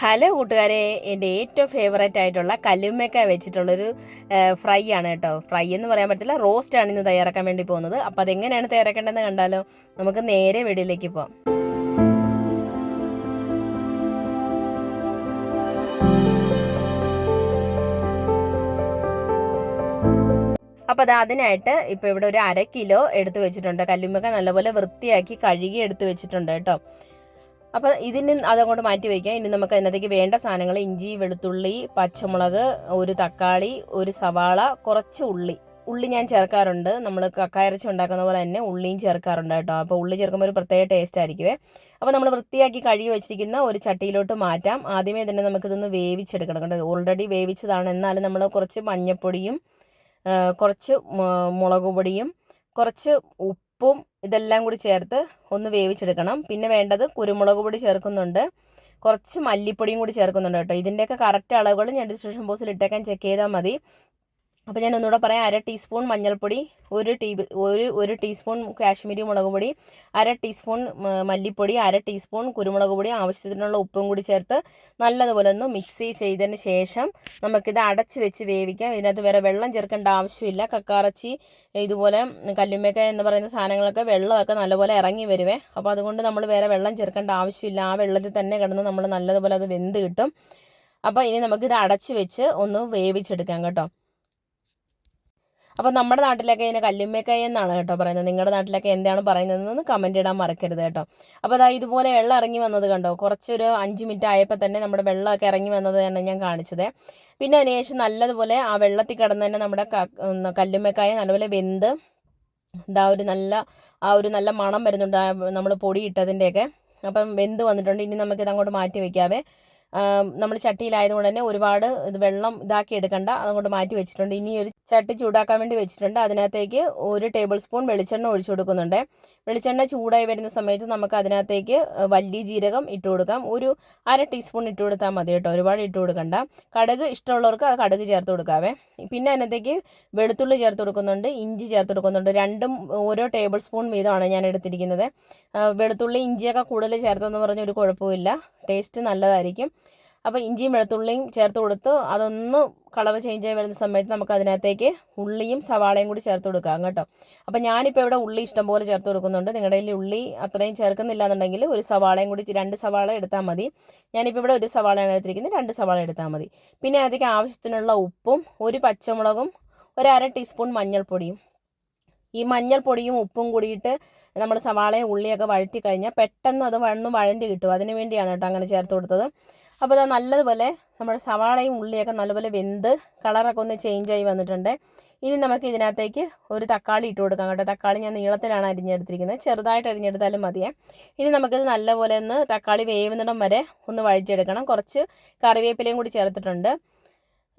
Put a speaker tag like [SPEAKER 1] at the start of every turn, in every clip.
[SPEAKER 1] Hello കൂട്ടുകാരെ എന്റെ ഏറ്റവും ഫേവറേറ്റ് ആയിട്ടുള്ള കല്ലുമ്മക്ക വെച്ചിട്ടുള്ളൊരു ഫ്രൈ ആണ് കേട്ടോ. ഫ്രൈ എന്ന് പറയാൻ പറ്റില്ല റോസ്റ്റ് ആണ് ഇന്ന് തയ്യാറാക്കാൻ വേണ്ടി പോകുന്നത്. അപ്പോൾ അതെങ്ങനെയാണ് തയ്യാറാക്കേണ്ടതെന്ന് കണ്ടാലോ നമുക്ക് നേരെ വീടിലേക്ക് പോകാം അപ്പോൾ അത് അതിനായിട്ട് ഇപ്പോൾ ഇവിടെ ഒരു അര കിലോ എടുത്ത് വെച്ചിട്ടുണ്ട്. കല്ലുമ്മക്ക നല്ലപോലെ വൃത്തിയാക്കി കഴുകി എടുത്ത് വെച്ചിട്ടുണ്ട് കേട്ടോ. അപ്പോൾ ഇതിന് അതങ്ങോട്ട് മാറ്റി വയ്ക്കാം. ഇനി നമുക്ക് അതിനകത്തേക്ക് വേണ്ട സാധനങ്ങൾ ഇഞ്ചി വെളുത്തുള്ളി പച്ചമുളക് ഒരു തക്കാളി ഒരു സവാള കുറച്ച് ഉള്ളി. ഉള്ളി ഞാൻ ചേർക്കാറുണ്ട്. നമ്മൾ കക്കായിറച്ചി ഉണ്ടാക്കുന്ന പോലെ തന്നെ ഉള്ളിയും ചേർക്കാറുണ്ട് കേട്ടോ. അപ്പോൾ ഉള്ളി ചേർക്കുമ്പോൾ ഒരു പ്രത്യേക ടേസ്റ്റ് ആയിരിക്കുമേ അപ്പോൾ നമ്മൾ വൃത്തിയാക്കി കഴുകി വെച്ചിരിക്കുന്ന ഒരു ചട്ടിയിലോട്ട് മാറ്റാം. ആദ്യമേ തന്നെ നമുക്കിതൊന്ന് വേവിച്ചെടുക്കണം കേട്ടോ. ഓൾറെഡി വേവിച്ചതാണ്. എന്നാലും നമ്മൾ കുറച്ച് മഞ്ഞൾപ്പൊടിയും കുറച്ച് മുളക് പൊടിയും കുറച്ച് ഉപ്പും ഇതെല്ലാം കൂടി ചേർത്ത് ഒന്ന് വേവിച്ചെടുക്കണം. പിന്നെ വേണ്ടത് കുരുമുളക് പൊടി ചേർക്കുന്നുണ്ട്. കുറച്ച് മല്ലിപ്പൊടിയും കൂടി ചേർക്കുന്നുണ്ട് കേട്ടോ. ഇതിന്റെയൊക്കെ കറക്റ്റ് അളവുകൾ ഞാൻ ഡിസ്ക്രിപ്ഷൻ ബോക്സിൽ ഇട്ടേക്കാൻ ചെക്ക് ചെയ്താൽ മതി. അപ്പോൾ ഞാൻ ഒന്നുകൂടെ പറയാം. അര ടീസ്പൂൺ മഞ്ഞൾപ്പൊടി ഒരു ടീ ഒരു ഒരു ടീസ്പൂൺ കാശ്മീരി മുളക് പൊടി അര ടീസ്പൂൺ മല്ലിപ്പൊടി അര ടീസ്പൂൺ കുരുമുളക് പൊടി ആവശ്യത്തിനുള്ള ഉപ്പും കൂടി ചേർത്ത് നല്ലതുപോലെ ഒന്ന് മിക്സ് ചെയ്തതിന് ശേഷം നമുക്കിത് അടച്ച് വെച്ച് വേവിക്കാം. ഇതിനകത്ത് വേറെ വെള്ളം ചേർക്കേണ്ട ആവശ്യമില്ല. കക്കാറച്ചി ഇതുപോലെ കല്ലുമ്മക്ക എന്ന് പറയുന്ന സാധനങ്ങളൊക്കെ വെള്ളമൊക്കെ നല്ലപോലെ ഇറങ്ങി വരുവേ. അപ്പോൾ അതുകൊണ്ട് നമ്മൾ വേറെ വെള്ളം ചേർക്കേണ്ട ആവശ്യമില്ല. ആ വെള്ളത്തിൽ തന്നെ കിടന്ന് നമ്മൾ നല്ലതുപോലെ അത് വെന്ത് കിട്ടും. അപ്പോൾ ഇനി നമുക്കിത് അടച്ച് വെച്ച് ഒന്ന് വേവിച്ചെടുക്കാം കേട്ടോ. അപ്പോൾ നമ്മുടെ നാട്ടിലൊക്കെ ഇതിനെ കല്ലുമ്മക്കായ എന്നാണ് കേട്ടോ പറയുന്നത്. നിങ്ങളുടെ നാട്ടിലൊക്കെ എന്താണ് പറയുന്നതെന്ന് കമന്റ് ഇടാൻ മറക്കരുത് കേട്ടോ. അപ്പോൾ അതാ ഇതുപോലെ വെള്ളം ഇറങ്ങി വന്നത് കണ്ടോ? കുറച്ചൊരു അഞ്ച് മിനിറ്റ് ആയപ്പോൾ തന്നെ നമ്മുടെ വെള്ളമൊക്കെ ഇറങ്ങി വന്നത് തന്നെ ഞാൻ കാണിച്ചത്. പിന്നെ അതിനുശേഷം നല്ലതുപോലെ ആ വെള്ളത്തിൽ കിടന്ന് തന്നെ നമ്മുടെ കല്ലുമ്മക്കായ നല്ലപോലെ വെന്ത് എന്താ ഒരു നല്ല ആ ഒരു നല്ല മണം വരുന്നുണ്ട്. നമ്മൾ പൊടി ഇട്ടതിന്റെയൊക്കെ അപ്പം വെന്ത് വന്നിട്ടുണ്ട്. ഇനി നമുക്കിത് അങ്ങോട്ട് മാറ്റി വയ്ക്കാവേ നമ്മൾ ചട്ടിയിലായതുകൊണ്ട് തന്നെ ഒരുപാട് ഇത് വെള്ളം ഇതാക്കി എടുക്കണ്ട. അതുകൊണ്ട് മാറ്റി വെച്ചിട്ടുണ്ട്. ഇനി ഒരു ചട്ടി ചൂടാക്കാൻ വേണ്ടി വെച്ചിട്ടുണ്ട്. അതിനകത്തേക്ക് ഒരു ടേബിൾ സ്പൂൺ വെളിച്ചെണ്ണ ഒഴിച്ചു കൊടുക്കുന്നുണ്ട്. വെളിച്ചെണ്ണ ചൂടായി വരുന്ന സമയത്ത് നമുക്ക് അതിനകത്തേക്ക് വലിയ ജീരകം ഇട്ട് കൊടുക്കാം. ഒരു അര ടീസ്പൂൺ ഇട്ട് കൊടുത്താൽ മതി കേട്ടോ. ഒരുപാട് ഇട്ട് കൊടുക്കണ്ട. കടുക് ഇഷ്ടമുള്ളവർക്ക് അത് കടുക് ചേർത്ത് കൊടുക്കാവേ. പിന്നെ അതിനകത്തേക്ക് വെളുത്തുള്ളി ചേർത്ത് കൊടുക്കുന്നുണ്ട്. ഇഞ്ചി ചേർത്ത് കൊടുക്കുന്നുണ്ട്. രണ്ടും ഓരോ ടേബിൾ സ്പൂൺ വീതമാണ് ഞാൻ എടുത്തിരിക്കുന്നത്. വെളുത്തുള്ളി ഇഞ്ചിയൊക്കെ കൂടുതൽ ചേർത്തെന്ന് പറഞ്ഞ ഒരു കുഴപ്പമില്ല ടേസ്റ്റ് നല്ലതായിരിക്കും. അപ്പോൾ ഇഞ്ചിയും വെളുത്തുള്ളിയും ചേർത്ത് കൊടുത്ത് അതൊന്ന് കളർ ചേഞ്ച് ആയി വരുന്ന സമയത്ത് നമുക്ക് അതിനകത്തേക്ക് ഉള്ളിയും സവാളയും കൂടി ചേർത്ത് കൊടുക്കാം കേട്ടോ. അപ്പോൾ ഞാനിപ്പോൾ ഇവിടെ ഉള്ളി ഇഷ്ടംപോലെ ചേർത്ത് കൊടുക്കുന്നുണ്ട്. നിങ്ങളുടെ കയ്യിൽ ഉള്ളി അത്രയും ചേർക്കുന്നില്ല എന്നുണ്ടെങ്കിൽ ഒരു സവാളയും കൂടി രണ്ട് സവാള എടുത്താൽ മതി. ഞാനിപ്പോൾ ഇവിടെ ഒരു സവാളയാണ് എടുത്തിരിക്കുന്നത്. രണ്ട് സവാള എടുത്താൽ മതി. പിന്നെ അതിലേക്ക് ആവശ്യത്തിനുള്ള ഉപ്പും ഒരു പച്ചമുളകും ഒരു അര ടീസ്പൂൺ മഞ്ഞൾപ്പൊടിയും. ഈ മഞ്ഞൾപ്പൊടിയും ഉപ്പും കൂടിയിട്ട് നമ്മൾ സവാളയും ഉള്ളിയൊക്കെ വഴറ്റി കഴിഞ്ഞാൽ പെട്ടെന്ന് അത് വണ്ണം വഴണ്ടി കിട്ടും. അതിന് വേണ്ടിയാണ് കേട്ടോ അങ്ങനെ ചേർത്ത് കൊടുത്തത്. അപ്പോൾ അത് നല്ലതുപോലെ നമ്മുടെ സവാളയും ഉള്ളിയൊക്കെ നല്ലപോലെ വെന്ത് കളറൊക്കെ ഒന്ന് ചേഞ്ച് ആയി വന്നിട്ടുണ്ട്. ഇനി നമുക്ക് ഇതിനകത്തേക്ക് ഒരു തക്കാളി ഇട്ട് കൊടുക്കാം കേട്ടോ. തക്കാളി ഞാൻ നീളത്തിലാണ് അരിഞ്ഞെടുത്തിരിക്കുന്നത്. ചെറുതായിട്ട് അരിഞ്ഞെടുത്താലും മതിയേ. ഇനി നമുക്കിത് നല്ലപോലെ ഒന്ന് തക്കാളി വേവുന്നിടം വരെ ഒന്ന് വഴിച്ചെടുക്കണം കുറച്ച് കറിവേപ്പിലയും കൂടി ചേർത്തിട്ടുണ്ട്.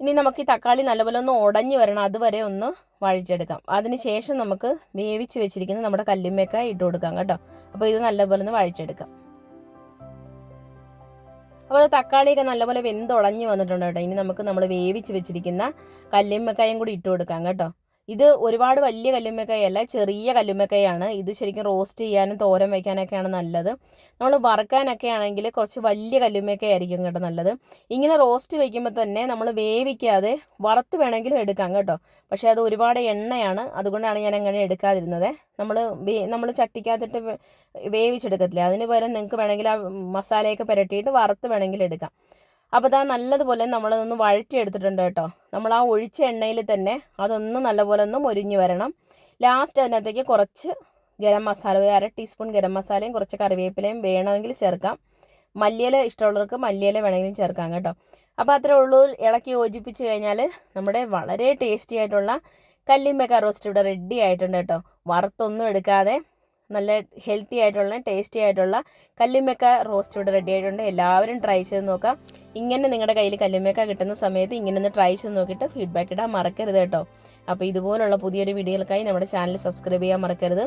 [SPEAKER 1] ഇനി നമുക്ക് ഈ തക്കാളി നല്ലപോലെ ഒന്ന് ഉടഞ്ഞു വരണം. അതുവരെ ഒന്ന് വഴിച്ചെടുക്കാം അതിന് ശേഷം നമുക്ക് വേവിച്ച് വെച്ചിരിക്കുന്ന നമ്മുടെ കല്ലുമ്മേക്ക ഇട്ട് കൊടുക്കാം കേട്ടോ. അപ്പോൾ ഇത് നല്ലപോലെ ഒന്ന് വഴിച്ചെടുക്കാം അപ്പോൾ തക്കാളിയൊക്കെ നല്ലപോലെ വെന്തുടഞ്ഞ് വന്നിട്ടുണ്ട് കേട്ടോ. ഇനി നമുക്ക് നമ്മൾ വേവിച്ച് വെച്ചിരിക്കുന്ന കല്ലുമ്മക്കായും കൂടി ഇട്ട് കൊടുക്കാം കേട്ടോ. ഇത് ഒരുപാട് വലിയ കല്ലുമ്മക്കായല്ല ചെറിയ കല്ലുമ്മക്കായാണ്. ഇത് ശരിക്കും റോസ്റ്റ് ചെയ്യാനും തോരൻ വയ്ക്കാനൊക്കെയാണ് നല്ലത്. നമ്മൾ വറുക്കാനൊക്കെ ആണെങ്കിൽ കുറച്ച് വലിയ കല്ലുമ്മക്കായിരിക്കും കേട്ടോ നല്ലത്. ഇങ്ങനെ റോസ്റ്റ് വയ്ക്കുമ്പോൾ തന്നെ നമ്മൾ വേവിക്കാതെ വറുത്ത് വേണമെങ്കിലും എടുക്കാം കേട്ടോ. പക്ഷേ അത് ഒരുപാട് എണ്ണയാണ്. അതുകൊണ്ടാണ് ഞാൻ അങ്ങനെ എടുക്കാതിരുന്നത്. നമ്മൾ നമ്മൾ ചട്ടിക്കകത്തിട്ട് വേവിച്ചെടുക്കത്തില്ല. അതിന് പകരം നിങ്ങൾക്ക് വേണമെങ്കിൽ ആ മസാലയൊക്കെ പുരട്ടിയിട്ട് വറുത്ത് വേണമെങ്കിൽ എടുക്കാം. അപ്പോൾ ഇതാ നല്ലതുപോലെ നമ്മളതൊന്ന് വഴറ്റിയെടുത്തിട്ടുണ്ട് കേട്ടോ. നമ്മൾ ആ ഒഴിച്ച എണ്ണയിൽ തന്നെ അതൊന്ന് നല്ലപോലെ ഒന്ന് മൊരിഞ്ഞ് വരണം. ലാസ്റ്റ് അതിനകത്തേക്ക് കുറച്ച് ഗരം മസാല ഒരു അര ടീസ്പൂൺ ഗരം മസാലയും കുറച്ച് കറിവേപ്പിലയും വേണമെങ്കിൽ ചേർക്കാം. മല്ലിയില ഇഷ്ടമുള്ളവർക്ക് മല്ലിയില വേണമെങ്കിലും ചേർക്കാം കേട്ടോ. അപ്പോൾ അത്രേ ഉള്ളൂ. ഇളക്കി യോജിപ്പിച്ച് കഴിഞ്ഞാൽ നമ്മുടെ വളരെ ടേസ്റ്റി ആയിട്ടുള്ള കല്ലിമ്മക്ക റോസ്റ്റ് ഇവിടെ റെഡി ആയിട്ടുണ്ട് കേട്ടോ. വറുത്തൊന്നും എടുക്കാതെ നല്ല ഹെൽത്തി ആയിട്ടുള്ള ടേസ്റ്റി ആയിട്ടുള്ള കല്ലുമ്മക്ക റോസ്റ്റ് ഇവിടെ റെഡി ആയിട്ടുണ്ട്. എല്ലാവരും ട്രൈ ചെയ്ത് നോക്കാം. ഇങ്ങനെ നിങ്ങളുടെ കയ്യിൽ കല്ലുമ്മക്ക കിട്ടുന്ന സമയത്ത് ഇങ്ങനെ ഒന്ന് ട്രൈ ചെയ്ത് നോക്കിയിട്ട് ഫീഡ്ബാക്ക് ഇടാൻ മറക്കരുത് കേട്ടോ. അപ്പോൾ ഇതുപോലുള്ള പുതിയൊരു വീഡിയോകൾക്കായി നമ്മുടെ ചാനൽ സബ്സ്ക്രൈബ് ചെയ്യാൻ മറക്കരുത്.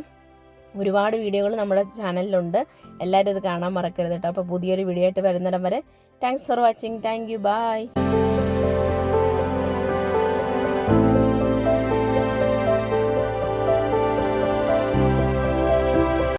[SPEAKER 1] ഒരുപാട് വീഡിയോകൾ നമ്മുടെ ചാനലിലുണ്ട് എല്ലാവരും ഇത് കാണാൻ മറക്കരുത് കേട്ടോ. അപ്പോൾ പുതിയൊരു വീഡിയോ ആയിട്ട് വരുന്നിടം വരെ thanks for watching thank you bye